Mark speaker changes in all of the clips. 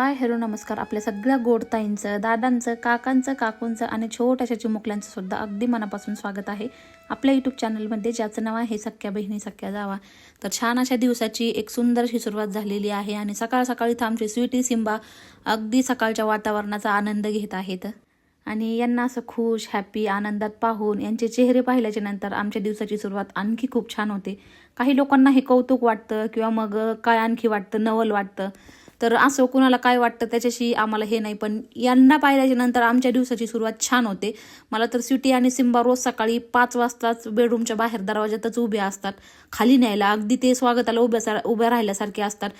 Speaker 1: Hi hello नमस्कार. आपल्या सगळ्या गोडताईंचं दादांचं काकांचं काकूंचं आणि छोट्याशा चिमुकल्यांचं सुद्धा अगदी मनापासून स्वागत आहे आपल्या यूट्यूब चॅनलमध्ये ज्याचं नाव आहे सख्या बहिणी सख्या जावा. तर छान अशा दिवसाची एक सुंदर अशी सुरुवात झालेली आहे आणि सकाळ सकाळी इथं आमची स्वीटी सिंबा अगदी सकाळच्या वातावरणाचा आनंद घेत आहेत. आणि यांना असं खुश हॅपी आनंदात पाहून यांचे चेहरे पाहिल्याच्या नंतर आमच्या दिवसाची सुरुवात आणखी खूप छान होते. काही लोकांना हे कौतुक वाटतं किंवा मग काय आणखी वाटतं नवल वाटतं तर असं कुणाला काय वाटतं त्याच्याशी आम्हाला हे नाही. पण यांना पाहिल्याच्या नंतर आमच्या दिवसाची सुरुवात छान होते. मला तर स्वीटी आणि सिम्बा रोज सकाळी पाच वाजताच बेडरूमच्या बाहेर दरवाजातच उभे असतात. खाली न्यायला अगदी ते स्वागताला उभ्या उभ्या राहिल्यासारखे असतात.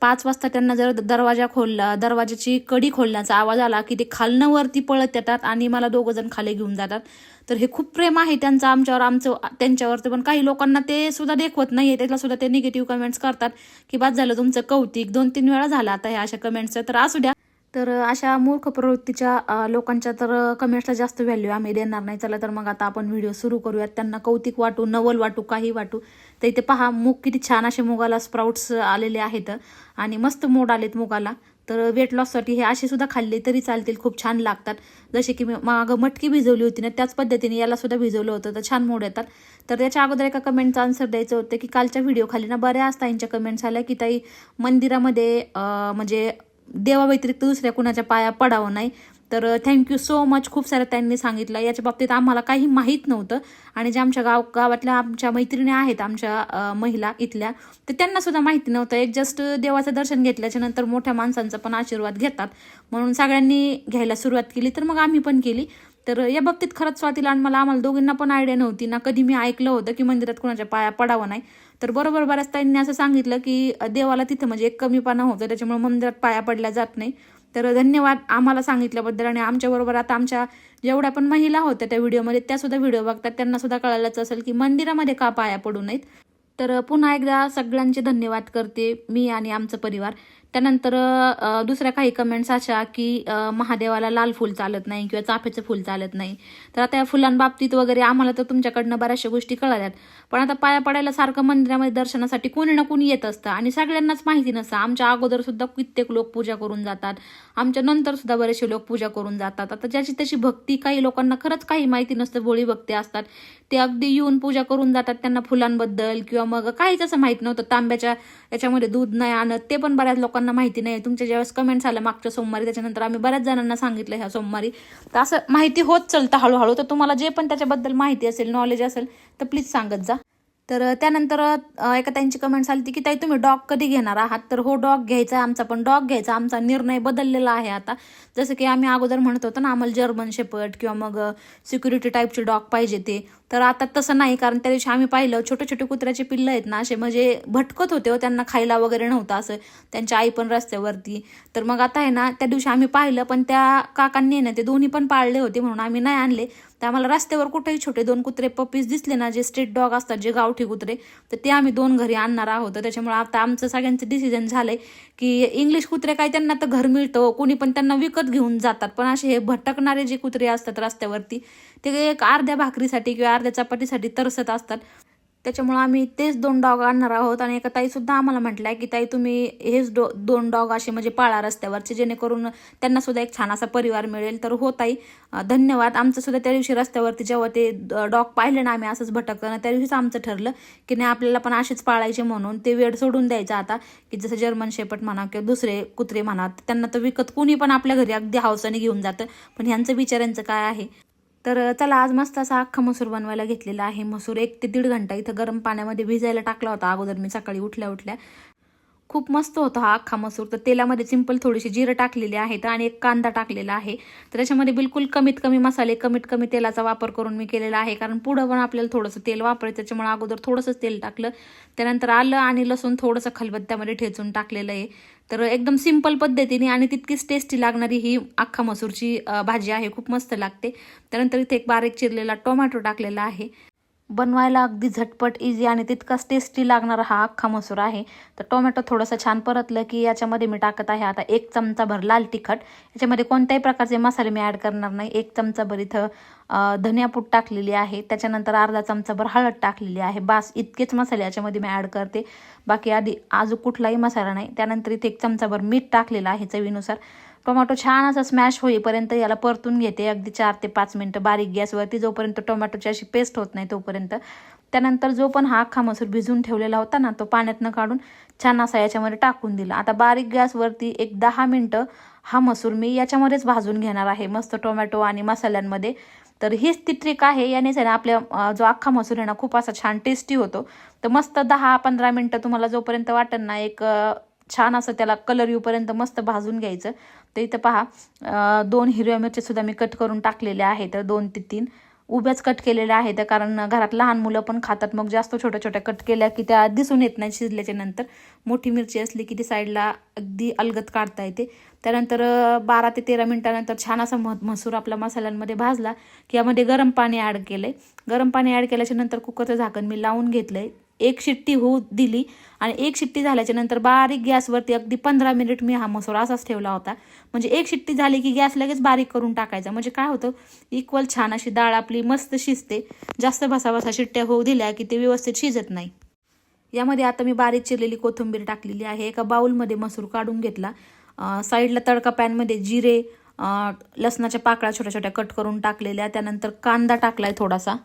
Speaker 1: पाच वाजता त्यांना जर दरवाजा खोलला दरवाजाची कडी खोलण्याचा आवाज आला की ते खालनं वरती पळत येतात आणि मला दोघं जण खाली घेऊन जातात. तर हे खूप प्रेम आहे त्यांचं आमच्यावर आमचं त्यांच्यावरती पण काही लोकांना ते सुद्धा देखवत नाहीये. त्याला सुद्धा ते निगेटिव्ह कमेंट्स करतात की बाद झालं तुमचं कौतिक. दोन तीन वेळा झालं आता ह्या अशा कमेंट्सचं तर असू द्या. तर अशा मूर्ख प्रवृत्तीच्या लोकांच्या तर कमेंट्सला जास्त व्हॅल्यू आम्ही देणार नाही. चला तर मग आता आपण व्हिडिओ सुरू करूयात. त्यांना कौतिक वाटू नवल वाटू काही वाटू. तर इथे पहा मूग किती छान असे मुगाला स्प्राउट्स आलेले आहेत आणि मस्त मोड आलेत मुगाला. तर वेट लॉससाठी हे असे सुद्धा खाल्ले तरी चालतील खूप छान लागतात. जसे की मी मागं मटकी भिजवली होती ना त्याच पद्धतीने याला सुद्धा भिजवलं होतं. तर छान मोड येतात. तर त्याच्या अगोदर एका कमेंटचा आन्सर द्यायचं होतं की कालच्या व्हिडिओ खाली ना बऱ्याच ताईंच्या कमेंट्स आल्या की ताई मंदिरामध्ये म्हणजे देवाव्यतिरिक्त दुसऱ्या कुणाच्या पाया पडावं नाही. तर थँक्यू सो मच खूप साऱ्या त्यांनी सांगितलं. याच्या बाबतीत आम्हाला काही माहीत नव्हतं. आणि जे आमच्या गाव गावातल्या आमच्या मैत्रिणी आहेत आमच्या महिला इथल्या तर त्यांना सुद्धा माहिती नव्हतं. एक जस्ट देवाचं दर्शन घेतल्याच्या नंतर मोठ्या माणसांचा पण आशीर्वाद घेतात. म्हणून सगळ्यांनी घ्यायला सुरुवात केली. तर मग आम्ही पण केली. तर या बाबतीत खरंच स्वातीला आणि मला आम्हाला दोघींना पण आयडिया नव्हती. ना कधी मी ऐकलं होतं की मंदिरात कुणाच्या पाया पडावं नाही. तर बरोबर बऱ्याच ताईंनी असं सांगितलं की देवाला तिथं म्हणजे एक कमीपणा होतं त्याच्यामुळे मंदिरात पाया पडल्या जात नाही. तर धन्यवाद आम्हाला सांगितल्याबद्दल आणि आमच्याबरोबर आता आमच्या जेवढ्या पण महिला होत्या त्या व्हिडिओमध्ये त्या सुद्धा व्हिडिओ बघतात. त्यांना सुद्धा कळायलाच असेल की मंदिरामध्ये का पाया पडू नयेत. तर पुन्हा एकदा सगळ्यांचे धन्यवाद करते मी आणि आमचं परिवार. त्यानंतर दुसऱ्या काही कमेंट्स अशा की महादेवाला लाल फूल चालत नाही किंवा चाफ्याचं फूल चालत नाही. तर आता या फुलांबाबतीत वगैरे आम्हाला तर तुमच्याकडनं बऱ्याचशा गोष्टी कळाल्यात. पण आता पाया पडायला सारखं मंदिरामध्ये दर्शनासाठी कोणी ना कोणी येत असतं आणि सगळ्यांनाच माहिती नसतं. आमच्या अगोदर सुद्धा कित्येक लोक पूजा करून जातात. आमच्या नंतर सुद्धा बरेचसे लोक पूजा करून जातात. आता ज्याची तशी भक्ती काही लोकांना खरंच काही माहिती नसतं. भोळी भक्ती असतात. ते अगदी येऊन पूजा करून जातात त्यांना फुलांबद्दल किंवा मग काहीच असं माहीत नव्हतं. तांब्याच्या याच्यामध्ये दूध नाही आणत. ते पण बऱ्याच लोकांना माहिती नाही तुमच्या ज्यावेळेस कमेंट्स आल्या मागच्या सोमवारी त्याच्यानंतर आम्ही बऱ्याच जणांना सांगितलं ह्या सोमवारी. तर असं माहिती होत चलतं हळूहळू. तर तुम्हाला जे पण त्याच्याबद्दल माहिती असेल नॉलेज असेल तर प्लीज सांगत जा. तर त्यानंतर एका त्यांची कमेंट्स आली होती की ताई तुम्ही डॉग कधी घेणार आहात? तर हो डॉग घ्यायचा आमचा पण डॉग घ्यायचा. आमचा निर्णय बदललेला आहे आता. जसं की आम्ही अगोदर म्हणत होतो ना आम्हाला जर्मन शेपर्ट किंवा मग सिक्युरिटी टाईपचे डॉग पाहिजे ते. तर आता तसं नाही कारण त्या दिवशी आम्ही पाहिलं छोटे छोटे कुत्र्याचे पिल्लं आहेत ना असे म्हणजे भटकत होते हो त्यांना खायला वगैरे नव्हतं असं. त्यांच्या आई पण रस्त्यावरती. तर मग आता आहे ना त्या दिवशी आम्ही पाहिलं पण त्या काकांनी ना ते दोन्ही पण पाळले होते म्हणून आम्ही नाही आणले. तर आम्हाला रस्त्यावर कुठेही छोटे दोन कुत्रे पप्पीज दिसले ना जे स्ट्रीट डॉग असतात जे गावठी कुत्रे तर ते आम्ही दोन घरी आणणार आहोत. त्याच्यामुळे आता आमचं सगळ्यांचं डिसिजन झालंय की इंग्लिश कुत्रे काय त्यांना तर घर मिळतं कोणी पण त्यांना विकत घेऊन जातात. पण असे हे भटकणारे जे कुत्रे असतात रस्त्यावरती ते एक अर्ध्या भाकरीसाठी किंवा अर्ध्या चपातीसाठी तरसत असतात. त्याच्यामुळं आम्ही तेच दोन डॉग आणणार आहोत आणि एका ताईसुद्धा आम्हाला म्हटलं आहे की ताई तुम्ही हेच डो दोन डॉग असे म्हणजे पाळा रस्त्यावरचे जेणेकरून त्यांना सुद्धा एक छान असा परिवार मिळेल. तर हो ताई धन्यवाद. आमचं सुद्धा त्या दिवशी रस्त्यावरती जेव्हा ते डॉग पाहिले ना आम्ही असंच भटकताना त्या दिवशीच आमचं ठरलं की नाही आपल्याला पण असेच पाळायचे म्हणून ते वेळ सोडून द्यायचा आता की जसं जर्मन शेपट म्हणा किंवा दुसरे कुत्रे म्हणा त्यांना तर विकत कुणी पण आपल्या घरी अगदी हावसाने घेऊन जातं. पण ह्यांचं विचारांचं काय आहे? तर चला आज मस्त असा अख्खा मसूर बनवायला घेतलेला आहे. मसूर एक ते दीड घंटा इथं गरम पाण्यामध्ये भिजायला टाकला होता. अगोदर मी सकाळी उठल्या उठल्या खूप मस्त होता हा अख्खा मसूर. तर तेलामध्ये सिंपल थोडीशी जिरं टाकलेली आहेत आणि एक कांदा टाकलेला आहे. तर त्याच्यामध्ये बिलकुल कमीत कमी मसाले कमीत कमी तेलाचा वापर करून मी केलेला आहे. कारण पुढं पण आपल्याला थोडंसं तेल वापरायचं त्याच्यामुळे अगोदर थोडंसंच तेल टाकलं. त्यानंतर आलं आणि लसूण थोडंसं खलबत्त्यामध्ये ठेचून टाकलेलं आहे. तर एकदम सिंपल पद्धतीने आणि तितकीच टेस्टी लागणारी ही अख्खा मसूरची भाजी आहे. खूप मस्त लागते. त्यानंतर इथे एक बारीक चिरलेला टोमॅटो टाकलेला आहे. बनवायला अगदी झटपट इझी आणि तितकाच टेस्टी लागणारा हा अख्खा मसूर आहे. तर टोमॅटो थोडंसं छान परतलं की याच्यामध्ये मी टाकत आहे आता एक चमचा भर लाल तिखट. याच्यामध्ये कोणत्याही प्रकारचे मसाले मी ॲड करणार नाही. एक चमचा भर इथं धनियापूट टाकलेली आहे. त्याच्यानंतर अर्धा चमचा भर हळद टाकलेली आहे. बास इतकेच मसाले याच्यामध्ये मी ॲड करते. बाकी आधी आजू कुठलाही मसाला नाही. त्यानंतर इथे एक चमचा भर मीठ टाकलेलं आहे चवीनुसार. टोमॅटो छान असा स्मॅश होईपर्यंत याला परतून घेते. अगदी चार ते पाच मिनटं बारीक गॅसवरती जोपर्यंत टोमॅटोची अशी पेस्ट होत नाही तोपर्यंत. त्यानंतर जो पण हा अख्खा मसूर भिजून ठेवलेला होता ना तो पाण्यातनं काढून छान असा याच्यामध्ये टाकून दिला. आता बारीक गॅसवरती एक दहा मिनटं हा मसूर मी याच्यामध्येच भाजून घेणार आहे. मस्त टोमॅटो आणि मसाल्यांमध्ये. तर हीच ती ट्रिक आहे. यानेच आहे ना आपल्या जो अख्खा मसूर आहे ना खूप असा छान टेस्टी होतो. तर मस्त दहा पंधरा मिनटं तुम्हाला जोपर्यंत वाटेल ना एक छान असं त्याला कलर येऊपर्यंत मस्त भाजून घ्यायचं. तर इथं पहा दोन हिरव्या मिरच्या सुद्धा मी कट करून टाकलेल्या आहेत दोन ते तीन. उभ्याच कट केलेल्या आहेत कारण घरात लहान मुलं पण खातात. मग जास्त छोट्या छोट्या कट केल्या की त्या दिसून येत नाही शिजल्याच्या नंतर. मोठी मिरची असली की ती साईडला अगदी अलगत काढता येते. त्यानंतर बारा ते तेरा मिनटानंतर छान असा म मसूर आपला मसाल्यांमध्ये भाजला की यामध्ये गरम पाणी ॲड केलं आहे गरम पाणी ॲड केल्याच्यानंतर कुकरचं झाकण मी लावून घेतलं आहे एक शिट्टी होऊ दिली आणि एक शिट्टी झाल्याच्यानंतर बारीक गॅसवरती अगदी पंधरा मिनिट मी हा मसूर असाच ठेवला होता. म्हणजे एक शिट्टी झाली की गॅस लगेच बारीक करून टाकायचा. म्हणजे काय होतं? इक्वल छान अशी डाळ आपली मस्त शिजते. जास्त भसाभसा शिट्ट्या होऊ दिल्या की ते व्यवस्थित शिजत नाही. यामध्ये आता मी बारीक चिरलेली कोथिंबीर टाकलेली आहे. एका बाउलमध्ये मसूर काढून घेतला. साईडला तडका पॅनमध्ये जिरे लसणाच्या पाकळ्या छोट्या छोट्या कट करून टाकलेल्या. त्यानंतर कांदा टाकलाय थोडासा.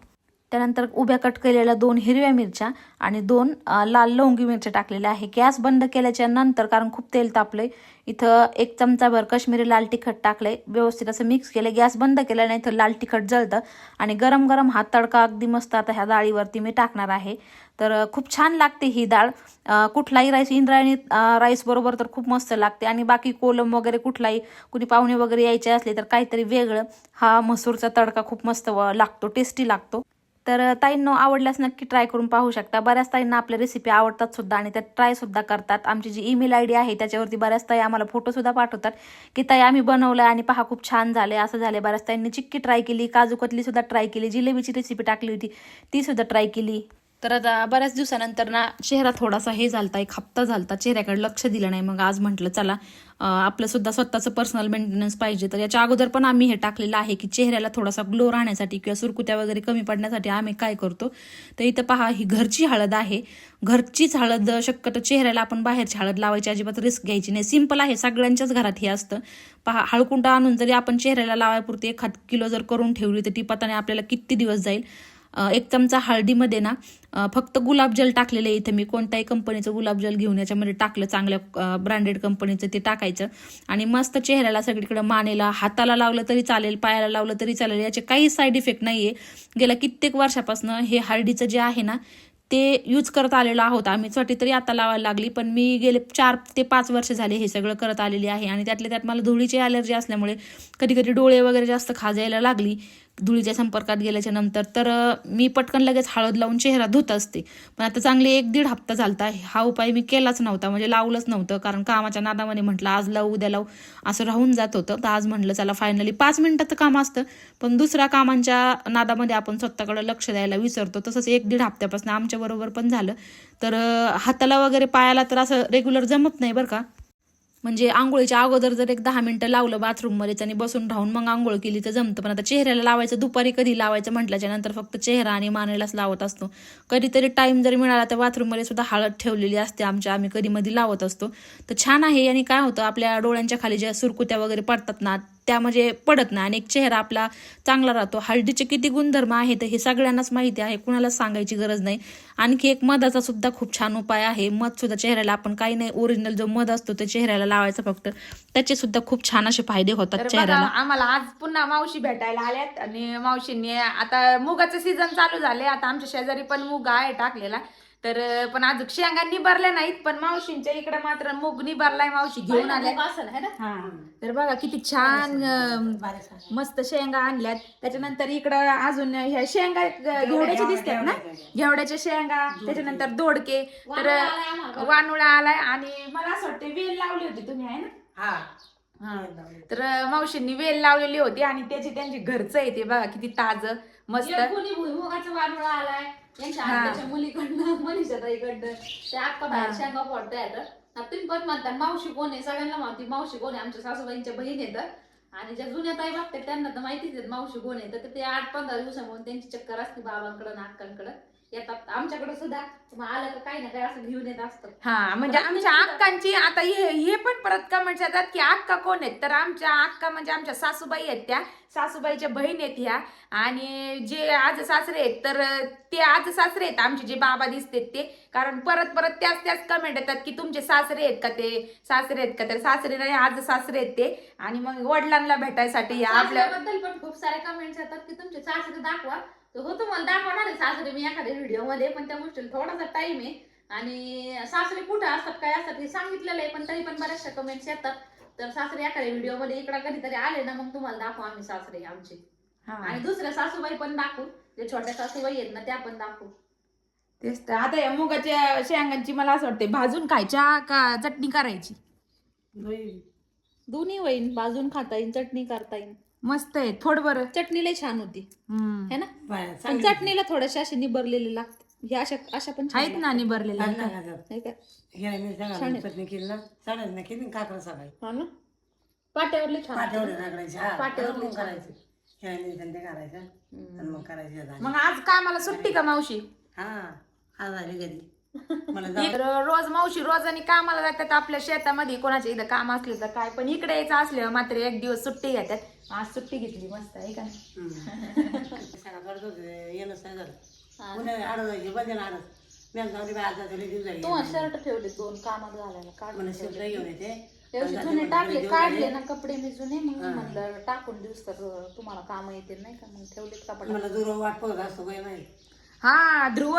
Speaker 1: त्यानंतर उभ्या कट केलेल्या दोन हिरव्या मिरच्या आणि दोन लाल लवंगी मिरच्या टाकलेल्या आहे. गॅस बंद केल्याच्यानंतर कारण खूप तेल तापलंय इथं एक चमचाभर काश्मीरी लाल तिखट टाकलंय. व्यवस्थित असं मिक्स केलं. गॅस बंद केल्याने नाही तर लाल तिखट जळतं आणि गरम गरम हा तडका अगदी मस्त आता ह्या डाळीवरती मी टाकणार आहे. तर खूप छान लागते ही डाळ. कुठलाही राईस इंद्रायणी राईस बरोबर तर खूप मस्त लागते. आणि बाकी कोलम वगैरे कुठलाही कुणी पाहुणे वगैरे यायचे असले तर काहीतरी वेगळं. हा मसूरचा तडका खूप मस्त व- लागतो टेस्टी लागतो. तर ताईंनो आवडल्यास नक्की ट्राय करून पाहू शकता. बऱ्याच ताईंना आपल्या रेसिपी आवडतात सुद्धा आणि त्या ट्राय सुद्धा करतात. आमची जी ईमेल आय डी आहे त्याच्यावरती बऱ्याच ताई आम्हाला फोटो सुद्धा पाठवतात की ताई आम्ही बनवलं आणि पहा खूप छान झाले असं झाले बऱ्याच ताईंनी चिक्की ट्राय केली काजू कतली सुद्धा ट्राय केली जिलेबीची रेसिपी टाकली होती ती सुद्धा ट्राय केली. तर आता बऱ्याच दिवसानंतर ना चेहरा थोडासा हे झालता एक हप्ता झालता. चेहऱ्याकडे लक्ष दिलं नाही. मग आज म्हटलं चला आपलं सुद्धा स्वतःचं पर्सनल मेंटेनन्स पाहिजे. तर याच्या अगोदर पण आम्ही हे टाकलेलं आहे की चेहऱ्याला थोडासा ग्लो राहण्यासाठी किंवा सुरकुत्या वगैरे कमी पडण्यासाठी आम्ही काय करतो. तर इथं पहा ही घरची हळद आहे. घरचीच हळद शक्यतो चेहऱ्याला आपण बाहेरची हळद लावायची अजिबात रिस्क घ्यायची नाही. सिंपल आहे सगळ्यांच्याच घरात हे असतं. पहा हळकुंडा आणून जरी आपण चेहऱ्याला लावायपुरती एखाद किलो जर करून ठेवली तर ती पताने आपल्याला किती दिवस जाईल? एक चमचा हळदीमध्ये ना फक्त गुलाबजल टाकलेलं आहे इथे. मी कोणत्याही कंपनीचं गुलाबजल घेऊन याच्यामध्ये टाकलं चांगल्या ब्रँडेड कंपनीचं ते टाकायचं. आणि मस्त चेहऱ्याला सगळीकडे मानेला हाताला लावलं तरी चालेल पायाला लावलं तरी चालेल याचे काही साईड इफेक्ट नाही आहे गेल्या कित्येक वर्षापासून हे हळदीचं जे आहे ना ते यूज करत आलेलो आहोत. आम्ही छोटी तरी आता लावायला लागली पण मी गेले चार ते पाच वर्ष झाले हे सगळं करत आलेली आहे. आणि त्यातल्या त्यात मला धुळीची ॲलर्जी असल्यामुळे कधी कधी डोळे वगैरे जास्त खाजायला लागली. धुळीच्या संपर्कात गेल्याच्यानंतर तर मी पटकन लगेच हळद लावून चेहरा धुत असते. पण आता चांगले एक दीड हप्ता झालता. हा उपाय मी केलाच नव्हता. म्हणजे लावलंच नव्हतं. कारण कामाच्या नादामध्ये म्हटलं आज लावू उद्या लावू असं राहून जात होतं. तर आज म्हटलं चला फायनली पाच मिनिटाचं काम असतं. पण दुसऱ्या कामांच्या नादामध्ये आपण स्वतःकडे लक्ष द्यायला विसरतो. तसंच एक दीड हप्त्यापासून आमच्या बरोबर पण झालं. तर हाताला वगैरे पायाला तर असं रेग्युलर जमत नाही बरं का? म्हणजे आंघोळीच्या अगोदर जर एक दहा मिनिटं लावलं बाथरूममध्येच आणि बसून राहून मग आंघोळ केली तर जमतं. पण आता चेहऱ्याला लावायचं दुपारी कधी लावायचं म्हटल्याच्या नंतर फक्त चेहरा आणि मानेलाच लावत असतो. कधीतरी टाईम जर मिळाला तर बाथरूममध्ये सुद्धा हळद ठेवलेली असते आमच्या आम्ही कधी मध्ये लावत असतो. तर छान आहे आणि काय होतं आपल्या डोळ्यांच्या खाली ज्या सुरकुत्या वगैरे पडतात ना त्या म्हणजे पडत नाही. आणि एक चेहरा आपला चांगला राहतो. हळदीचे किती गुणधर्म आहेत हे सगळ्यांनाच माहिती आहे. कुणालाच सांगायची गरज नाही. आणखी एक मधाचा सुद्धा खूप छान उपाय आहे. मध सुद्धा चेहऱ्याला आपण काही नाही ओरिजिनल जो मध असतो ते चेहऱ्याला लावायचा फक्त. त्याचे सुद्धा खूप छान असे फायदे होतात चेहऱ्याला.
Speaker 2: आम्हाला आज पुन्हा मावशी भेटायला आल्यात. आणि मावशींनी आता मुगाचं सीझन चालू झाले आता आमच्या शेजारी पण मूग आहे टाकलेला. तर पण अजून शेंगा निबारल्या नाहीत पण मावशींच्या इकडे मात्र मूग निबारलाय मावशी घेऊन आल्या. हा. तर बघा किती छान अं, मस्त शेंगा आणल्यात. त्याच्यानंतर इकडं अजून ह्या शेंगा घेवड्याच्या दिसतात ना? घेवड्याच्या शेंगा त्याच्यानंतर दोडके. तर वानुळा आलाय आणि मला असं वाटतं वेल लावली होती तुम्ही आहे ना?
Speaker 3: हा.
Speaker 2: हा. तर मावशींनी वेल लावलेली होती आणि त्याची त्यांची घरचं आहे ते बघा किती ताज मस्त.
Speaker 1: एक कोणी भुईमुगाचा वारुळ आलाय. यांच्या
Speaker 2: हा.
Speaker 1: आत्याच्या मुलीकडनं मनीषा ताईकडनं ते बाहेर
Speaker 2: हा.
Speaker 1: शेंगा फोडता येतं आता तुम्ही पण म्हणता मावशी कोण आहे? सगळ्यांना माहिती मावशी कोण आहे? आमच्या सासूबाईंच्या बहीण येतं आणि ज्या जुन्या ताई बघतात त्यांना तर माहितीच आहे मावशी कोण आहे? तर ते आठ पंधरा दिवसामधून त्यांची चक्कर असते बाबांकडं नाटकांकडं येतात. आमच्याकडे सुद्धा मग आलं तर काही ना काही असं घेऊन येत असतं.
Speaker 2: हा म्हणजे आमच्या अक्कांची आता हे हे पण परत कमेंट येतात की अक्का कोण आहेत? तर आमच्या अक्का म्हणजे आमच्या सासूबाई आहेत त्या. सासूबाईच्या बहीण आहेत ह्या. आणि जे आज सासरे आहेत तर ते आज सासरे आहेत. आमचे जे बाबा दिसतात ते. कारण परत परत त्याच त्याच कमेंट येतात की तुमचे सासरे आहेत का ते? सासरे आहेत का? तर सासरे नाही आज सासरे आहेत ते. आणि मग वडिलांना भेटायसाठी या आपल्या
Speaker 1: सासऱ्याबद्दल पण खूप सारे कमेंट्स येतात की तुमचे सासरे दाखवा. तर हो तुम्हाला दाखवणार आहे सासरे मी एखाद्या व्हिडिओमध्ये पण त्या गोष्टीला थोडासा टाइम आहे. आणि सासरे कुठे असतात काय असतात हे सांगितलेलं आहे पण तरी पण बऱ्याचशा कमेंट्स येतात. तर सासरे एखाद्या व्हिडिओमध्ये इकडे कधीतरी आले ना मग तुम्हाला दाखवू आम्ही सासरे आमचे.
Speaker 2: हा.
Speaker 1: आणि दुसऱ्या सासूबाई पण दाखवू. जे छोट्या सासूबाई आहेत ना त्या पण दाखवू.
Speaker 2: तेच तर. आता या मुगाच्या शेंगांची मला असं वाटते भाजून खायच्या का चटणी करायची?
Speaker 1: दोन्ही होईन भाजून खाता येईन चटणी करता येईन.
Speaker 2: मस्त आहे. थोड बरं.
Speaker 1: चटणीला छान होती.
Speaker 2: हम्म.
Speaker 1: है ना? पण चटणीला थोड्याशा अशी निबरलेले लागते. हे अशा अशा पण छान
Speaker 2: आहेत ना.
Speaker 1: नाही का छान आहे.
Speaker 3: चटणी केली ना? चालेल ना केली काकडं सकाळी
Speaker 1: हा ना? पाट्यावरले छान.
Speaker 3: पाठवले नागरायचे हा.
Speaker 1: पाट्यावर
Speaker 3: मग करायचे. आणि मग करायचे झाले.
Speaker 2: मग आज कामाला सुट्टी का मावशी?
Speaker 3: हा आज आली घरी. मला जाऊ
Speaker 2: तर रोज मावशी रोजानी कामाला जातात आपल्या शेतामध्ये कोणाच्या इथं काम असलं तर काय पण इकडे यायचं असल्यावर मात्र एक दिवस सुट्टी घेतात. आज सुट्टी घेतली मस्त आहे का.
Speaker 3: सगळं करत होते येणंच नाही झालं. आडत जायची बंद आडत मी जाऊ दे आज झाली दिवस झाली
Speaker 1: तुम्हाला शर्ट ठेवले दोन कामात घालायला काढून
Speaker 3: मला शिवता घेऊन येते.
Speaker 1: ते असे जुने टाकले काढले ना कपडे मी जुने मग म्हणलं टाकून दिवस तर तुम्हाला काम येतील नाही का? मग ठेवलेत कपडे
Speaker 3: मला दूर वाट बघत असतो काही नाही
Speaker 2: हा ध्रुव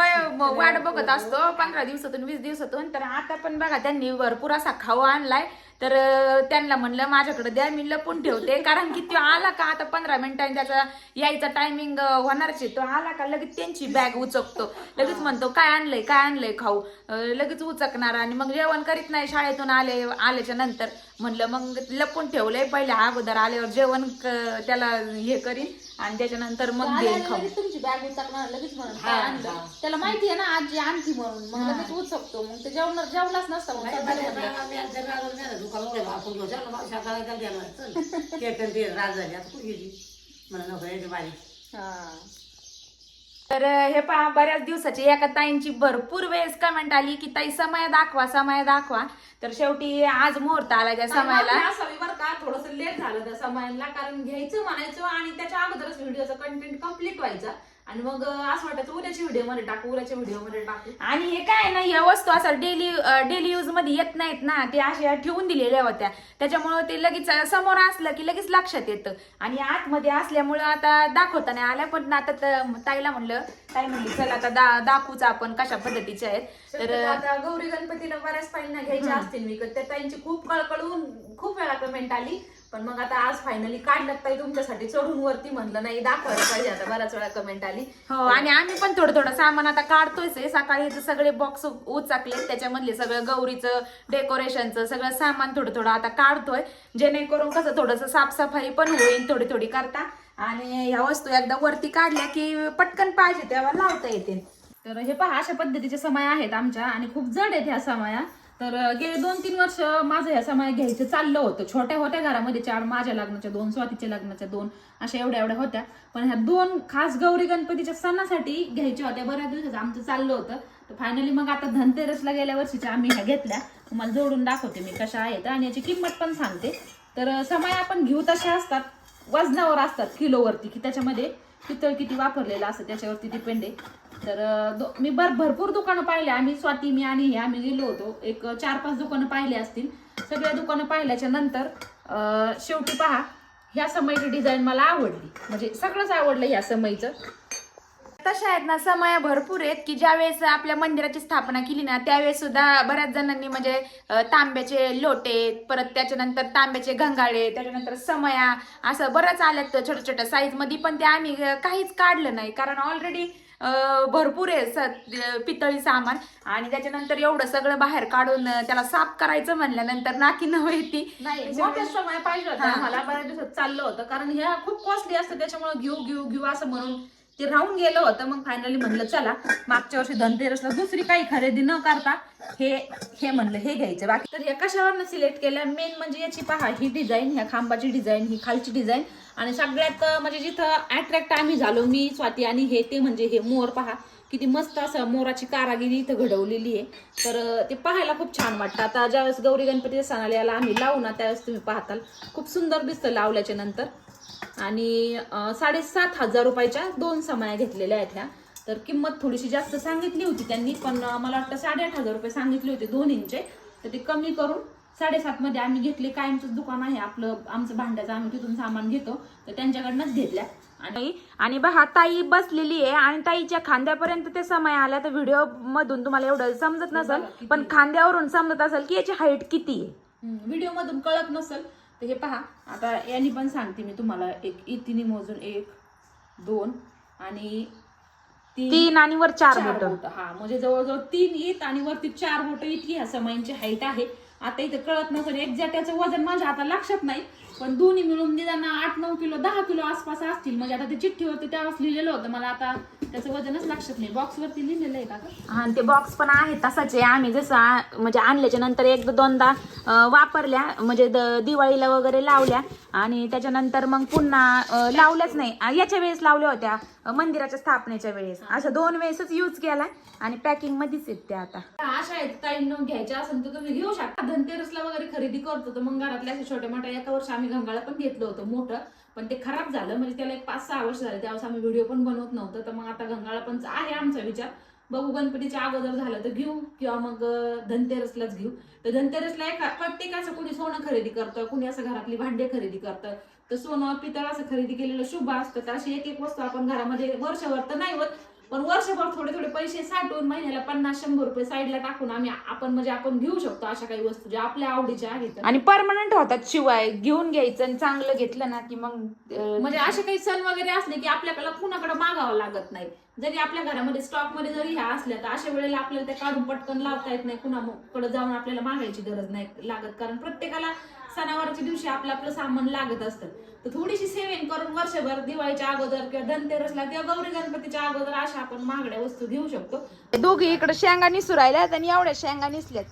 Speaker 2: वाट बघत असतो पंधरा दिवसातून वीस दिवसातून. तर आता पण बघा त्यांनी भरपूर असा खावा आणलाय. तर त्यांना म्हणलं माझ्याकडे द्या मी लपून ठेवते. कारण की तो आला का आता पंधरा मिनिटांनी त्याचा यायचा टायमिंग होणारच आहे. तो आला का लगेच त्यांची बॅग उचकतो. लगेच म्हणतो काय आणलंय काय आणलंय खाऊ? लगेच उचकणार आणि मग जेवण करीत नाही शाळेतून आले आल्याच्यानंतर. म्हणलं मग लपून ठेवलंय पहिले अगोदर आल्यावर जेवण त्याला हे करीन आणि त्याच्यानंतर मग देईन खाऊ
Speaker 1: लगेच तुमची बॅग उचकणार लगेच म्हणून काय आणलं? त्याला माहिती आहे ना आजी आणती म्हणून. मग लगेच उचकतो मग ते जेवणार जेवलाच नसतं मग
Speaker 3: ते राज झाली आता कुठे गेली? मला नको येते बारीक
Speaker 1: हा.
Speaker 2: तर हे पहा बऱ्याच दिवसाची एका ताईंची भरपूर वेळेस कमेंट आली की ताई समय दाखवा समय दाखवा. तर शेवटी आज मुहूर्त आला त्या समयाला.
Speaker 1: बरं का थोडस लेट झालं त्या समयाला? कारण घ्यायचं म्हणायचं आणि त्याच्या अगोदरच व्हिडिओचा कंटेंट कंप्लीट व्हायचा. आणि मग असं वाटायचं उद्याच्या व्हिडिओमध्ये टाकू उद्याच्या व्हिडिओमध्ये टाकू.
Speaker 2: आणि हे काय ना या वस्तू असं डेली डेली यूजमध्ये येत नाहीत ना ते अशा ठेवून दिलेल्या होत्या. त्याच्यामुळे ते लगेच समोर असलं की लगेच लक्षात येतं. आणि आतमध्ये असल्यामुळं आता दाखवता नाही आल्या पण आता ताईला म्हणलं ताई म्हणली चल आता दा दाखवूच आपण कशा पद्धतीच्या आहेत. तर
Speaker 1: आता गौरी गणपतीला बऱ्याच फाईलना घ्यायच्या असतील विकत त्या ताईंची खूप कळकळून खूप वेळा कमेंट आली. पण मग आता आज फायनली काढल्यात ताई तुमच्यासाठी चढून वरती म्हणलं नाही दाखवायला पाहिजे. आता बऱ्याच वेळा कमेंट आली.
Speaker 2: हो आणि आम्ही पण थोडं थोडं सामान आता काढतोयच आहे. सकाळी इथं सगळे बॉक्स उचाकले त्याच्यामधले सगळं गौरीचं डेकोरेशनचं सगळं सामान थोडं थोडं आता काढतोय. जेणेकरून कसं थोडंसं साफसफाई पण होईल थोडी थोडी करता. आणि ह्या वस्तू एकदा वरती काढल्या की पटकन पाहिजे तेव्हा लावता येते. तर हे पहा अशा पद्धतीचे समय आहेत आमच्या. आणि खूप जड आहेत ह्या समया. तर गेले दोन तीन वर्ष माझं ह्या समाय घ्यायचं चाललं होतं. छोट्या होत्या घरामध्ये चार माझ्या लग्नाच्या दोन स्वातीच्या लग्नाच्या दोन अशा एवढ्या एवढ्या होत्या. पण ह्या दोन खास गौरी गणपतीच्या सणासाठी घ्यायच्या होत्या. बऱ्याच दिवसाचं आमचं चाललं होतं. तर फायनली मग आता धनतेरसला गेल्या वर्षीच्या आम्ही ह्या घेतल्या. तुम्हाला जोडून दाखवते मी कशा आहेत आणि याची किंमत पण सांगते. तर समाय आपण घेऊ तशा असतात. वजनावर असतात किलोवरती की त्याच्यामध्ये पितळ किती वापरलेलं असं त्याच्यावरती डिपेंड आहे. तर दो- मी भर भरपूर दुकानं पाहिले. आम्ही स्वाती मी आणि हे आम्ही गेलो होतो. एक चार पाच दुकानं पाहिले असतील. सगळ्या दुकानं पाहिल्याच्या नंतर शेवटी पहा ह्या समयची डिझाईन मला आवडली. म्हणजे सगळंच आवडलं ह्या समईचं. तशा आहेत ना समय भरपूर आहेत की ज्यावेळेस आपल्या मंदिराची स्थापना केली ना त्यावेळेस सुद्धा बऱ्याच जणांनी म्हणजे तांब्याचे लोटे परत त्याच्यानंतर तांब्याचे गंगाळे त्याच्यानंतर समया असं बरंच आल्यात छोट्या छोट्या साईजमध्ये पण ते आम्ही काहीच काढलं नाही. कारण ऑलरेडी भरपूर आहे स- पितळी सामान आणि त्याच्यानंतर एवढं सगळं बाहेर काढून त्याला साफ करायचं म्हणल्यानंतर नाकी नव येते
Speaker 1: नाही मोठ्याच प्रमाणे पाहिजे होतं आम्हाला बऱ्याच दिवसात चाललं होतं. कारण ह्या खूप कॉस्टली असतं त्याच्यामुळे घेऊ घेऊ घेऊ असं म्हणून ते राहून गेलं होतं. मग फायनली म्हणलं चला मागच्या वर्षी धनतेरसला दुसरी काही खरेदी न करता हे हे म्हणलं हे घ्यायचं. बाकी तर ह्या कशावरनं सिलेक्ट केल्या मेन म्हणजे याची पहा ही डिझाईन ह्या खांबाची डिझाईन ही खालची डिझाईन. आणि सगळ्यात म्हणजे जिथं अट्रॅक्ट आम्ही झालो मी स्वाती आणि हे ते म्हणजे हे मोर पहा. किती मस्त असं मोराची कारागिरी इथं घडवलेली आहे. तर ते पाहायला खूप छान वाटतं. आता ज्यावेळेस गौरी गणपती सणाला याला आम्ही लावू ना त्यावेळेस तुम्ही पाहताल. खूप सुंदर दिसतं लावल्याच्या नंतर. आणि साडेसात हजार रुपयाच्या दोन समाया घेतलेल्या आहेत ह्या. तर किंमत थोडीशी जास्त सांगितली होती त्यांनी पण मला वाटतं साडेआठ हजार रुपये सांगितले होते दोन इंचे तर ते कमी करून साडेसात मध्ये आम्ही घेतले. कायमचं दुकान आहे आपलं आमचं भांड्याचं आम्ही तिथून सामान घेतो. तर त्यांच्याकडनंच घेतल्या. आणि
Speaker 2: आणि बघा ताई बसलेली आहे आणि ताईच्या खांद्यापर्यंत ते समय आला तर व्हिडिओ मधून तुम्हाला एवढं समजत नसेल पण खांद्यावरून समजत असेल की याची हाईट किती आहे.
Speaker 1: व्हिडिओ मधून कळत नसेल. तर हे पहा आता यांनी पण सांगते मी तुम्हाला. एक इतीने मोजून एक दोन आणि तीन
Speaker 2: आणि वर चार बोट.
Speaker 1: बोट. हा म्हणजे जवळजवळ तीन ईत आणि वरती चार बोट इतकी ह्या समाईंची हाईट आहे. आता इथे कळत नसेल एक्झॅक्ट याचं वजन माझ्या आता लक्षात नाही. पण दोन्ही मिळून निदान आठ नऊ किलो दहा किलो आसपास असतील. म्हणजे आता ते चिठ्ठीवरती त्यावेळेस लिहिलेलं होतं. मला आता त्याचं वजनच लक्षात नाही. बॉक्सवरती लिहिलेलं आहे का गं?
Speaker 2: आणि ते बॉक्स पण आहे तसाच आहे. आम्ही जसं आ- म्हणजे आणल्याच्या नंतर एकदा दोनदा अं, वापरल्या. म्हणजे द- दिवाळीला वगैरे लावल्या. आणि त्याच्यानंतर मग पुन्हा अं, लावल्याच नाही. आ, याच्या वेळेस लावल्या होत्या. अं, मंदिराच्या स्थापनेच्या वेळेस. असं दोन वेळेसच यूज केलाय. आणि पॅकिंग मध्येच आहेत त्या आता.
Speaker 1: अशा आहेत. काही न घ्यायच्या असेल तर तुम्ही घेऊ शकता. धनतेरसला वगैरे खरेदी करतो तर मग घरातल्या अशा छोट्या मोठ्या एका वर्ष आम्ही आम्ही गंगाळा पण घेतलं होतं मोठं पण ते खराब झालं. म्हणजे त्याला एक पाच सहा वर्ष झाले. त्यावेळेस आम्ही व्हिडिओ पण बनवत नव्हतं. तर मग आता गंगाळा पण आहे आमचा विचार. बघू गणपतीच्या अगोदर झालं तर घेऊ किंवा मग धनतेरसलाच घेऊ. तर धनतेरसला एक प्रत्येकाचं कुणी सोनं खरेदी करतं कुणी असं घरातली भांडे खरेदी करतं. तर सोनं पितळ असं खरेदी केलेलं शुभ असतं. तर अशी एक एक वस्तू आपण घरामध्ये वर्षभर तर नाही होत. पण वर्षभर थोडे थोडे पैसे साठवून महिन्याला पन्नास शंभर रुपये साईडला टाकून आम्ही आपण म्हणजे आपण घेऊ शकतो अशा काही वस्तू ज्या आपल्या आवडीच्या आहेत.
Speaker 2: आणि परमनंट होतात शिवाय घेऊन घ्यायचं आणि चांगलं घेतलं ना की मग
Speaker 1: म्हणजे असे काही सण वगैरे असले की आपल्याकडे कुणाकडे मागावं लागत नाही. जरी आपल्या घरामध्ये स्टॉकमध्ये जरी ह्या असल्या तर अशा वेळेला आपल्याला त्या काढून पटकन लावता येत नाही. कुणाकडे जाऊन आपल्याला मागायची गरज नाही लागत. कारण प्रत्येकाला सणावारच्या दिवशी आपलं आपलं सामान लागत असतं. तर थोडीशी सेविंग करून वर्षभर दिवाळीच्या अगोदर किंवा धनतेरसला किंवा गौरी गणपतीच्या अगोदर अशा आपण महागड्या वस्तू घेऊ शकतो.
Speaker 2: दोघे इकडे शेंगा निसू राहिल्यात आणि एवढ्या शेंगा निसल्यात.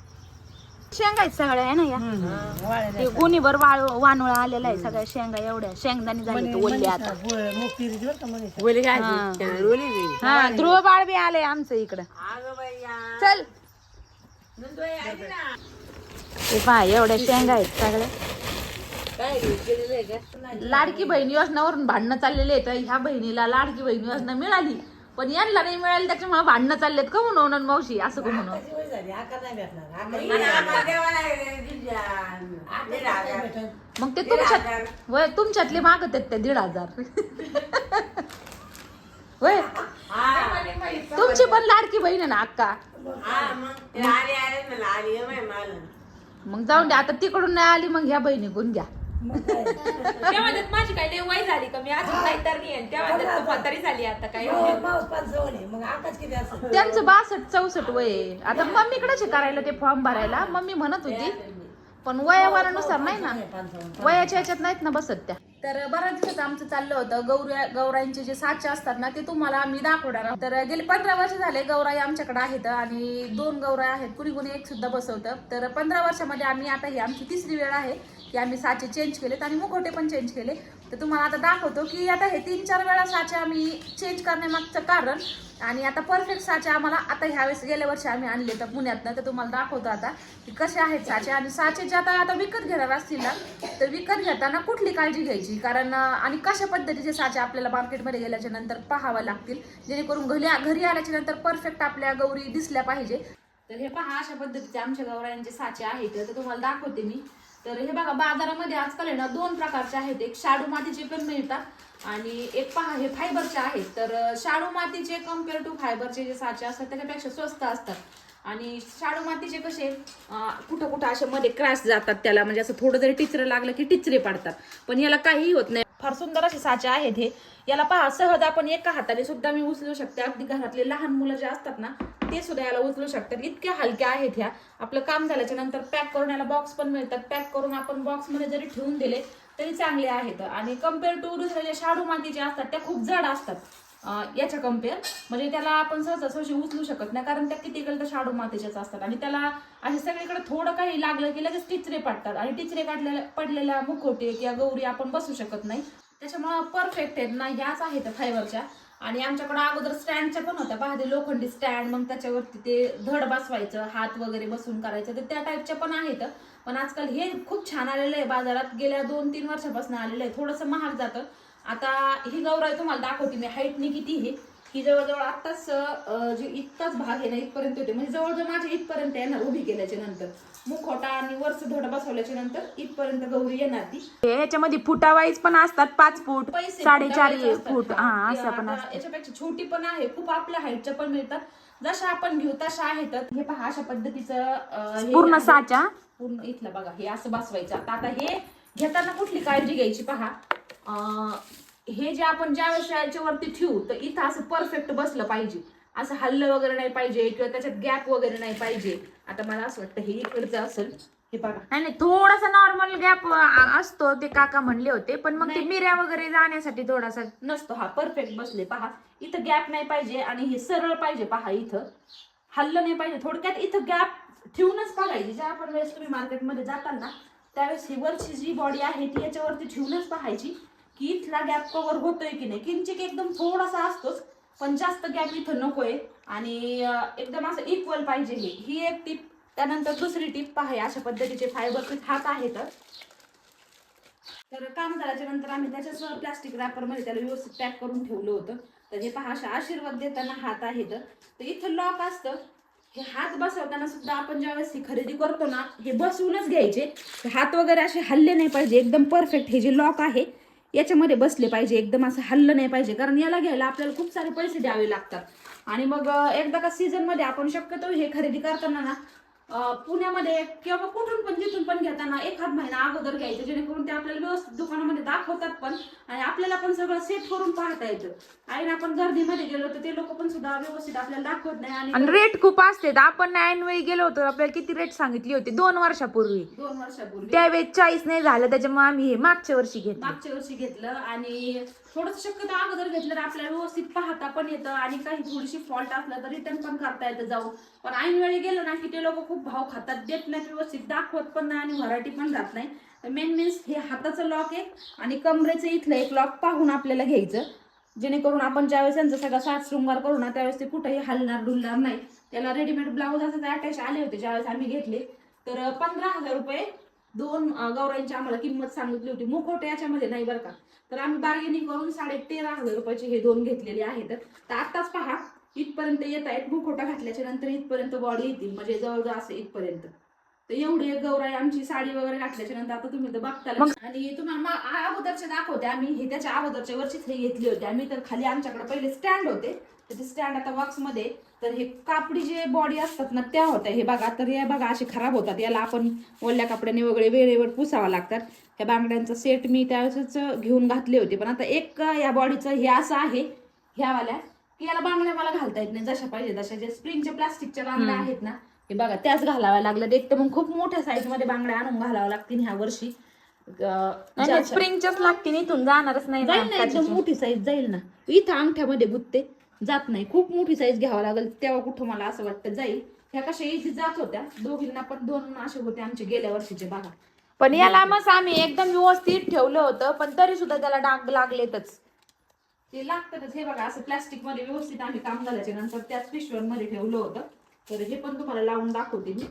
Speaker 2: शेंगा आहेत सगळ्या आहे ना या? ते गुणीभर वाळ वानोळा आलेला आहे सगळ्या शेंगा एवढ्या. शेंगदाणी झाली ओल्ले आता. हा. ध्रुव बाळ बी आले आमचं इकडं. चल. ते पहा एवढ्या शेंगा आहेत सगळ्या. लाडकी बहीण योजनावरून भांडणं चाललेले आहेत. ह्या बहिणीला लाडकी बहीण योजना मिळाली. पण यांना नाही मिळाली त्याच्यामुळे भांडणं चाललेत का म्हणून नवनन मावशी? असं का म्हणून? मग ते तुमच्यात वय तुमच्यातले मागत आहेत त्या दीड हजार. वय तुमची पण लाडकी बहीण आहे ना अक्का मग जाऊन द्या आता तिकडून नाही आली मग ह्या बहिणीकडून घ्या.
Speaker 4: त्या म्हणतात माझी काय लय वय झाली का? मी अजून काही तर नाही त्या म्हणतात तू म्हातारी झाली आता काय?
Speaker 1: त्यांचं बासष्ट चौसष्ट वय आहे. आता मम्मीकडेच आहे करायला ते फॉर्म भरायला. मम्मी म्हणत होती. पण वयावरानुसार नाही ना. वयाच्या याच्यात नाहीत ना बसत त्या. तर बऱ्याच दिवसात आमचं चाललं होतं. गौऱ्या गौराईंचे जे साचे असतात ना ते तुम्हाला आम्ही दाखवणार आहोत. तर गेले पंधरा वर्ष झाले गौराई आमच्याकडे आहेत आणि दोन गौराई आहेत. कुणी कुणी एक सुद्धा बसवतं. तर पंधरा वर्षामध्ये आम्ही आता ही आमची तिसरी वेळ आहे. की आम्ही साचे चेंज केलेत आणि मुखोटे पण चेंज केले. तर तुम्हाला आता दाखवतो की आता हे तीन चार वेळा साचे आम्ही चेंज करण्यामागचं कारण आणि आता परफेक्ट साचे आम्हाला आता ह्यावेळेस गेल्या वर्षी आम्ही आणले तर पुण्यातनं. तर तुम्हाला दाखवतो आता की कसे आहेत साचे. आणि साचे जे आता आता विकत घेणार असतील ना तर विकत घेताना कुठली काळजी घ्यायची? कारण आणि कशा पद्धतीचे साचे आपल्याला मार्केटमध्ये गेल्याच्यानंतर पाहावं लागतील? जेणेकरून घरी घरी आल्याच्यानंतर परफेक्ट आपल्या गौरी दिसल्या पाहिजे. तर हे पहा अशा पद्धतीचे आमच्या गौरायांचे साचे आहेत. तर तुम्हाला दाखवते मी. तर हे बघा बाजारामध्ये आजकाल आहे ना दोन प्रकारचे आहेत. एक शाडू मातीचे पण मिळतात आणि एक पहा हे फायबरचे आहेत. तर शाडू मातीचे कंपेअर टू फायबरचे जे साचे असतात त्याच्यापेक्षा स्वस्त असतात. आणि शाडू मातीचे कसे कुठं कुठं असे मध्ये क्रॅश जातात त्याला म्हणजे असं थोडं जरी टिचरं लागलं की टिचरे पडतात. पण याला काहीही होत नाही. फार सुंदर असे साचे आहेत हे. याला पहा सहज आपण एका हाताने सुद्धा मी उचलू शकते. अगदी घरातले लहान मुलं जे असतात ना ते सुद्धा याला उचलू शकतात. इतक्या हलक्या आहेत ह्या. आपलं काम झाल्याच्यानंतर पॅक करून याला बॉक्स पण मिळतात. पॅक करून आपण बॉक्समध्ये जरी ठेवून दिले तरी चांगले आहेत. आणि कंपेअर टू दुसऱ्या ज्या शाडू मातीचे असतात त्या खूप जड असतात. याच्या कंपेअर म्हणजे त्याला आपण सहजासहजी उचलू शकत नाही कारण त्या किती तर शाडू मातीच्याच असतात. आणि त्याला असे सगळीकडे थोडं काही लागलं की लगेच टिचरे पडतात. आणि टिचरे काढलेल्या पडलेल्या मुखोटे किंवा गौरी आपण बसू शकत नाही. त्याच्यामुळं परफेक्ट आहेत ना ह्याच आहेत फायबरच्या आणि आमच्याकडं अगोदर स्टँडच्या पण होत्या पहा लोखंडी स्टँड मग त्याच्यावरती ते धड बसवायचं हात वगैरे बसून करायचं तर त्या टाईपच्या पण आहेत. पण आजकाल हे खूप छान आलेलं आहे बाजारात गेल्या दोन तीन वर्षापासून आलेलं आहे. थोडंसं महाग जातं. आता ही गौराई तुम्हाला दाखवते मी. हाईटने किती हे ही जवळजवळ आत्ताच जे इतकाच भाग आहे ना इथपर्यंत होते. म्हणजे जवळजवळ माझ्या इथपर्यंत येणार उभी केल्याच्यानंतर. मुखोटा आणि वरच धड बसवल्याच्या नंतर इथपर्यंत गौरी येणार ती.
Speaker 2: ह्याच्यामध्ये फुटा वाईज पण असतात पाच फूट
Speaker 1: पैसे
Speaker 2: साडेचार. फूट
Speaker 1: हा.
Speaker 2: असं पण
Speaker 1: याच्यापेक्षा छोटी पण आहे खूप आपल्या हाईटच्या पण मिळतात. जशा आपण घेऊ तशा आहेत. हे पहा अशा पद्धतीचं
Speaker 2: पूर्ण. साचा?
Speaker 1: पूर्ण इथलं बघा हे असं बसवायचं. आता आता हे घेताना कुठली काळजी घ्यायची पहा? हे जे आपण ज्या वेळेस याच्यावरती ठेवू तर इथं असं परफेक्ट बसलं पाहिजे. असं हल्लं वगैरे नाही पाहिजे किंवा त्याच्यात गॅप वगैरे नाही पाहिजे. आता मला असं वाटतं हे इकडचं असेल. हे बघा.
Speaker 2: नाही नाही थोडासा नॉर्मल गॅप असतो ते काका म्हणले होते पण मग ते
Speaker 1: नाही.
Speaker 2: मिऱ्या वगैरे जाण्यासाठी थोडासा
Speaker 1: नसतो हा परफेक्ट बसले पहा. इथं गॅप नाही पाहिजे आणि हे सरळ पाहिजे पहा इथं. हल्लं नाही पाहिजे. थोडक्यात इथं गॅप ठेवूनच बघायची. ज्या आपण वेळेस तुम्ही मार्केटमध्ये जाताल ना त्यावेळेस ही वरची जी बॉडी आहे ती याच्यावरती ठेवूनच पाहायची की इथला गॅप कव्हर होतोय की नाही. किंचित एकदम थोडासा असतोच पण जास्त गॅप इथं नकोय. आणि एकदम असं इक्वल पाहिजे हे. ही एक टीप त्यानंतर दुसरी टीप आहे अशा पद्धतीचे फायबरचे हात आहेत. तर काम झाल्याच्यानंतर आम्ही त्याच्यासह प्लास्टिक रॅपरमध्ये त्याला व्यवस्थित पॅक करून ठेवलं होतं. तर हे पहा अशा आशीर्वाद देताना हात आहेत. तर इथं लॉक असतं. हे हात बसवताना सुद्धा आपण ज्यावेळेस ही खरेदी करतो ना हे बसवूनच घ्यायचे. हात वगैरे असे हल्ले नाही पाहिजे. एकदम परफेक्ट हे जे लॉक आहे याच्यामध्ये बसले पाहिजे. एकदम असं हल्लं नाही पाहिजे. कारण याला घ्यायला आपल्याला खूप सारे पैसे द्यावे लागतात. आणि मग एकदा का सीझनमध्ये आपण शक्यतो हे खरेदी करताना ना पुण्यामध्ये किंवा कुठून पण जिथून पण घेताना एखाद महिना अगोदर घ्यायचं जेणेकरून ते आपल्याला व्यवस्थित दुकानामध्ये दाखवतात पण आणि आपल्याला पण सगळं सेट करून पाहता येतं. आणि आपण गर्दीमध्ये गेलो तर ते लोक पण सुद्धा व्यवस्थित आपल्याला दाखवत नाही
Speaker 2: आणि रेट खूप असते. आपण ऐन वेळी गेलो होतो आपल्याला किती रेट सांगितली होती? दोन वर्षापूर्वी.
Speaker 1: दोन वर्षापूर्वी.
Speaker 2: त्यावेळेस चाळीस नाही झालं त्याच्यामुळे आम्ही हे मागच्या वर्षी घेतलं.
Speaker 1: मागच्या वर्षी घेतलं आणि थोडस शक्यतो अगोदर घेतलं तर आपल्याला व्यवस्थित पाहता पण येतं आणि काही थोडीशी फॉल्ट असला तर रिटर्न पण करता येतं जाऊ पण ऐन वेळी गेलं ना की ते लोक खूप भाव खातात. देत नाहीत व्यवस्थित दाखवत पण नाही आणि व्हरायटी पण जात नाही. तर मेन मीन्स हे हाताचं लॉक एक आणि कमरेचं इथलं एक लॉक पाहून आपल्याला घ्यायचं. जेणेकरून आपण ज्यावेळेस त्यांचा सगळा सात शृंगार करू ना त्यावेळेस ते कुठेही हलणार डुलणार नाही. त्याला रेडीमेड ब्लाऊज असं अटॅच आले होते ज्यावेळेस आम्ही घेतले. तर पंधरा हजार रुपये दोन अं, गौरांची आम्हाला किंमत सांगितली होती. मुखोटे याच्यामध्ये नाही बरं का? तर आम्ही बार्गेनिंग करून साडे तेरा हजार रुपयाचे हे दोन घेतलेले आहेत. तर आताच पहा इथपर्यंत येत आहेत. मुखोटा घातल्याच्या नंतर इथपर्यंत बॉडी येतील. म्हणजे जवळजवळ असं इथपर्यंत. तर एवढी एक गौराई आमची साडी वगैरे घातल्याच्या नंतर आता तुम्ही तर बघताल आणि तुम्हाला अगोदरचे दाखवते आम्ही. हे त्याच्या अगोदरच्या वर्षीच हे घेतले होते. आम्ही तर खाली आमच्याकडे पहिले स्टँड होते. तर ते स्टँड आता बॉक्समध्ये. तर हे कापडी जे बॉडी असतात ना त्या होत्या. हे बघा तर हे बघा असे खराब होतात. याला आपण ओल्या कपड्याने वगैरे वेळेवर पुसावा लागतात. ह्या बांगड्यांचा सेट मी त्यावेळेसच घेऊन घातले होते. पण आता एक या बॉडीचं हे असं आहे ह्यावाल्या की याला बांगड्या मला घालता येत नाही. जशा पाहिजे तशा. जे स्प्रिंगच्या प्लास्टिकच्या बांगड्या आहेत ना हे बघा त्याच घालाव्या लागल्यात. एक तर मग खूप मोठ्या साईजमध्ये बांगड्या आणून घालाव्या लागतील ह्या वर्षी.
Speaker 2: स्प्रिंगच्याच लागतील. इथून जाणारच नाही
Speaker 1: एकदम मोठी साईज जाईल ना. इथं अंगठ्यामध्ये गुत्ते. जात नाही. खूप मोठी साईज घ्यावं लागेल तेव्हा कुठं मला असं वाटतं जाईल. ह्या कशा इथे जात होत्या. दोघींना पण दोन असे होते आमचे गेल्या वर्षीचे बघा.
Speaker 2: पण याला मग आम्ही एकदम व्यवस्थित ठेवलं होतं पण तरी सुद्धा त्याला डाग लागलेतच.
Speaker 1: ते लागतातच. हे बघा असं प्लास्टिकमध्ये व्यवस्थित आम्ही काम झाल्याच्यानंतर त्याच पिशव्यांमध्ये ठेवलं होतं. तर हे पण तुम्हाला लावून दाखवते मी.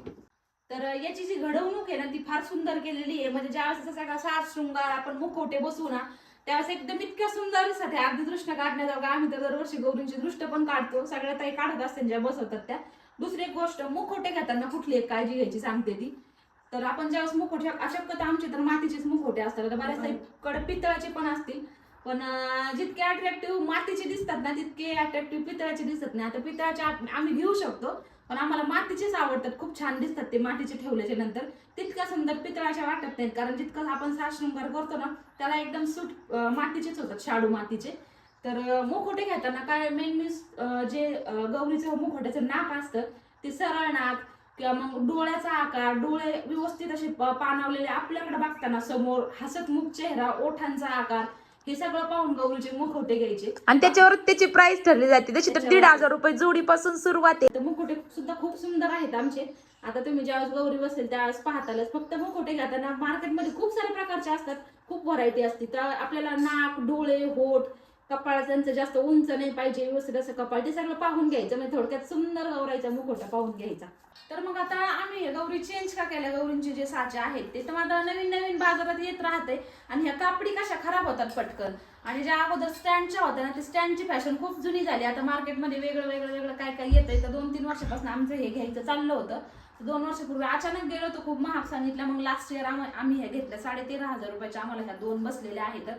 Speaker 1: तर याची जी घडवणूक आहे ना ती फार सुंदर केलेली आहे. म्हणजे ज्यावेळेस असा सगळा साज शृंगार आपण मुखवटे बसू ना त्यावेळेस एकदम इतक्या सुंदर दिसत आहे अगदी दृष्ट काढण्याजोगा आम्ही तर दरवर्षी गौरींची दृष्ट पण काढतो. सगळ्या ताई काढत असते ज्या बसवतात त्या. दुसरी एक गोष्ट मुखवटे घेताना कुठली एक काळजी घ्यायची सांगते ती? तर आपण ज्यावेळेस मुखवटे अशक्यता आमचे तर मातीचेच मुखवटे असतात. आता बऱ्याच कडे पितळाचे पण असतील. पण जितके अट्रॅक्टिव्ह मातीचे दिसतात ना तितके अट्रॅक्टिव्ह पितळाचे दिसत नाही. आता पितळाचे आम्ही घेऊ शकतो. पण आम्हाला मातीचेच आवडतात. खूप छान दिसतात ते मातीचे ठेवल्याच्या नंतर. तितक्या सुंदर पितळाच्या वाटत नाहीत कारण जितकं आपण साशृंगार करतो ना त्याला एकदम सूट मातीचेच होतात शाडू मातीचे. तर मुखोटे घेताना काय मेन मीन्स जे गौरीचं मुखोट्याचं नाक असतं ते सरळ नाक किंवा मग डोळ्याचा आकार डोळे व्यवस्थित असे पानावलेले आपल्याकडे बघताना समोर हसतमुख चेहरा ओठांचा आकार हे सगळं पाहून गौरीचे मुखवटे घ्यायचे.
Speaker 2: आणि त्याच्यावर त्याची प्राइस ठरली जाते. तशी तर दीड हजार रुपये जोडीपासून सुरुवात आहे.
Speaker 1: तर मुखोटे सुद्धा खूप सुंदर आहेत आमचे. आता तुम्ही ज्यावेळेस गौरी बसेल त्यावेळेस पाहतालच. फक्त मुखोटे घेताना मार्केटमध्ये खूप साऱ्या प्रकारचे असतात. खूप व्हरायटी असते. तर आपल्याला नाक डोळे होठ कपाळ त्यांचं जास्त उंच नाही पाहिजे व्यवस्थित असं कपाळ ते सगळं पाहून घ्यायचं. म्हणजे थोडक्यात सुंदर गौरायचा मुखोटा पाहून घ्यायचा. तर मग आता आम्ही गौरी चेंज का केल्या? गौरींचे जे साचे आहेत ते तर आता नवीन नवीन बाजारात येत राहते. आणि ह्या कापडी कशा खराब होतात पटकन? आणि ज्या अगोदर स्टँडच्या होत्या ना ते स्टँडची फॅशन खूप जुनी झाली. आता मार्केटमध्ये वेगळं वेगळं वेगळं काय काय येतंय. तर दोन तीन वर्षापासून आमचं हे घ्यायचं चाललं होतं. दोन वर्षापूर्वी अचानक गेलो तर खूप महाग सांगितलं. मग लास्ट इयर आम्ही हे घेतलं. साडे तेरा हजार रुपयाच्या आम्हाला ह्या दोन बसलेल्या आहेत.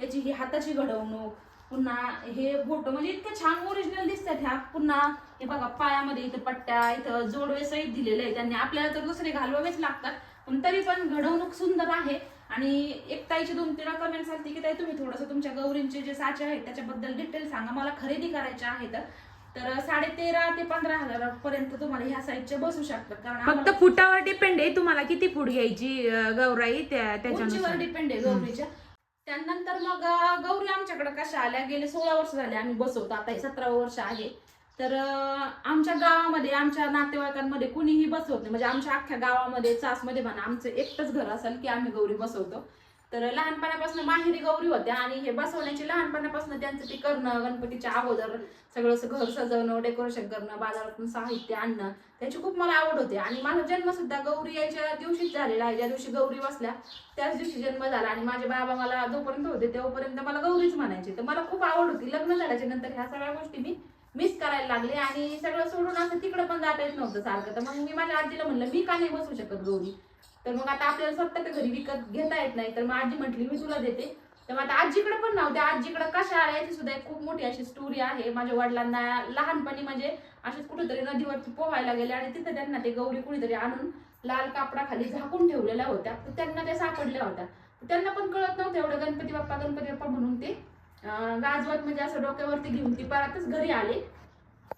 Speaker 1: याची ही हाताची घडवणूक पुन्हा हे फोटो म्हणजे इतके छान ओरिजिनल दिसतात ह्या पुन्हा हे बघा पायामध्ये इथं पट्ट्या इथं जोडवे सहित दिलेले आहेत. त्यांनी आपल्याला तर दुसरे घालवावेच लागतात पण तरी पण घडवणूक सुंदर आहे. आणि एक ताईची दोन तीन कमेंट्स आलती की ताई तुम्ही थोडंसं तुमच्या गौरींचे जे साचे आहेत त्याच्याबद्दल डिटेल सांगा. मला खरेदी करायचे आहेत. तर साडे तेरा ते पंधरा हजारापर्यंत तुम्हाला ह्या साईजचे बसू शकतात. कारण
Speaker 2: फक्त फुटावर डिपेंड आहे. तुम्हाला किती फूट घ्यायची गौराई? त्या
Speaker 1: उंचीवर
Speaker 2: त्याच्यानुसार.
Speaker 1: डिपेंड आहे गौरीच्या. त्यानंतर मग गौरी आमच्याकडे कशा आल्या? गेले सोळा वर्ष झाले आम्ही बसवतो. आता हे सतरावं वर्ष आहे. तर आमच्या गावामध्ये आमच्या नातेवाईकांमध्ये कुणीही बसवत नाही. म्हणजे आमच्या अख्ख्या गावामध्ये चासमध्ये म्हणा आमचं एकटंच घर असेल की आम्ही गौरी बसवतो. तर लहानपणापासून माहेरी गौरी होत्या आणि हे बसवण्याची लहानपणापासून त्यांचं ते करणं गणपतीच्या अगोदर सगळं असं घर सजवणं डेकोरेशन करणं बाजारातून साहित्य आणणं त्याची खूप मला आवड होती. आणि माझा जन्म सुद्धा गौरी यायच्या दिवशीच झालेला आहे. ज्या दिवशी गौरी बसल्या त्याच दिवशी जन्म झाला आणि माझे बाबा मला जोपर्यंत होते तेव्हापर्यंत मला गौरीच म्हणायचे. तर मला खूप आवड होती. लग्न झाल्याच्यानंतर ह्या सगळ्या गोष्टी मी मिस करायला लागले आणि सगळं सोडून असं तिकडं पण जाता येत नव्हतं सारखं. तर मग मी माझ्या आजीला म्हणलं मी का नाही बसू शकत गौरी? तर मग आता आपल्याला स्वतःच्या घरी विकत घेता येत नाही. तर मग आजी म्हटली मी तुला देते. तर मग आता आजीकडे पण नाव त्या आजीकडे कशा आल्या याची सुद्धा एक खूप मोठी अशी स्टोरी आहे. माझ्या वडिलांना लहानपणी म्हणजे असेच कुठेतरी नदीवरती पोहायला गेले आणि तिथे त्यांना ते गौरी कुणीतरी आणून लाल कापडाखाली झाकून ठेवलेल्या होत्या. तर त्यांना त्या सापडल्या होत्या. त्यांना पण कळत नव्हतं एवढं. गणपती बाप्पा गणपती बाप्पा म्हणून ते गाजवत म्हणजे असं डोक्यावरती घेऊन ती परतच घरी आले.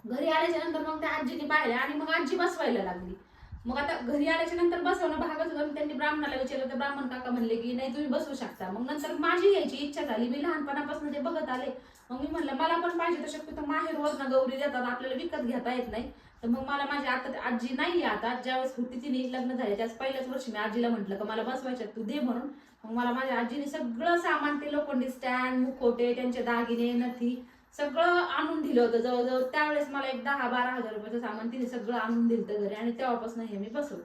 Speaker 1: घरी आल्याच्यानंतर मग त्या आजीने पाहिल्या आणि मग आजी बसवायला लागली. मग आता घरी आल्याच्यानंतर बसवणं भागच होतं. त्यांनी ब्राह्मणाला विचारलं तर ब्राह्मण काका म्हणले की नाही तुम्ही बसवू शकता. मग नंतर माझी यायची इच्छा झाली. मी लहानपणापासून ते बघत आले. मग मी म्हणलं मला पण पाहिजे तर शक्यतो माहेरवरनं गौरी देतात. आपल्याला विकत घेता येत नाही. तर मग मला माझी आता आजी नाही आता. ज्यावेळेस होती तिने लग्न झाले त्याच पहिल्याच वर्षी मी आजीला म्हटलं का मला बसवायच्या तू दे म्हणून. मग मला माझ्या आजीने सगळं सामान ते लोखंडी स्टँड मुखोटे त्यांचे दागिने नथी सगळं आणून दिलं होतं. जवळजवळ त्यावेळेस मला एक दहा बारा हजार रुपयाचं सामान तिने सगळं आणून दिलं होतं घरी आणि तेव्हापासून हे मी बसवलं